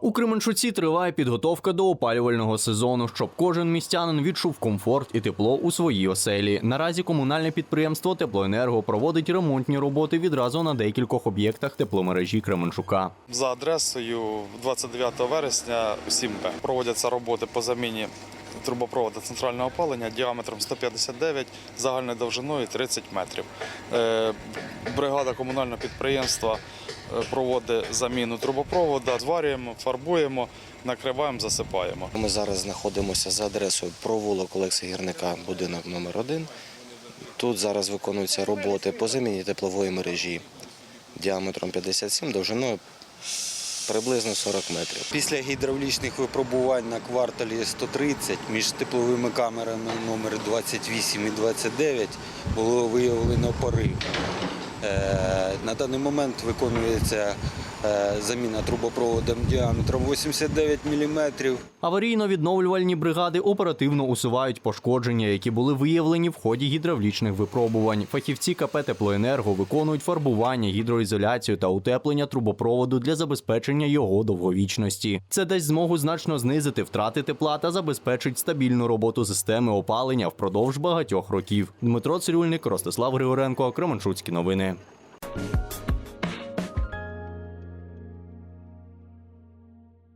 У Кременчуці триває підготовка до опалювального сезону, щоб кожен містянин відчув комфорт і тепло у своїй оселі. Наразі комунальне підприємство Теплоенерго проводить ремонтні роботи відразу на декількох об'єктах тепломережі Кременчука. За адресою 29 вересня 7Б проводяться роботи по заміні трубопроводу центрального опалення діаметром 159, загальною довжиною 30 метрів. Е, Бригада комунального підприємства е, проводить заміну трубопроводу, зварюємо, фарбуємо, накриваємо, засипаємо. Ми зараз знаходимося за адресою провулок Олекса Гірника, будинок номер 1 Тут зараз виконуються роботи по заміні теплової мережі діаметром 57, довжиною приблизно 40 метрів. Після гідравлічних випробувань на кварталі 130 між тепловими камерами номер 28 і 29 було виявлено порив. Е, На даний момент виконується е, заміна трубопроводом діаметром 89 мм. Аварійно-відновлювальні бригади оперативно усувають пошкодження, які були виявлені в ході гідравлічних випробувань. Фахівці КП Теплоенерго виконують фарбування, гідроізоляцію та утеплення трубопроводу для забезпечення його довговічності. Це дасть змогу значно знизити втрати тепла та забезпечить стабільну роботу системи опалення впродовж багатьох років. Дмитро Цирюльник, Ростислав Григоренко, Кременчуцькі новини. you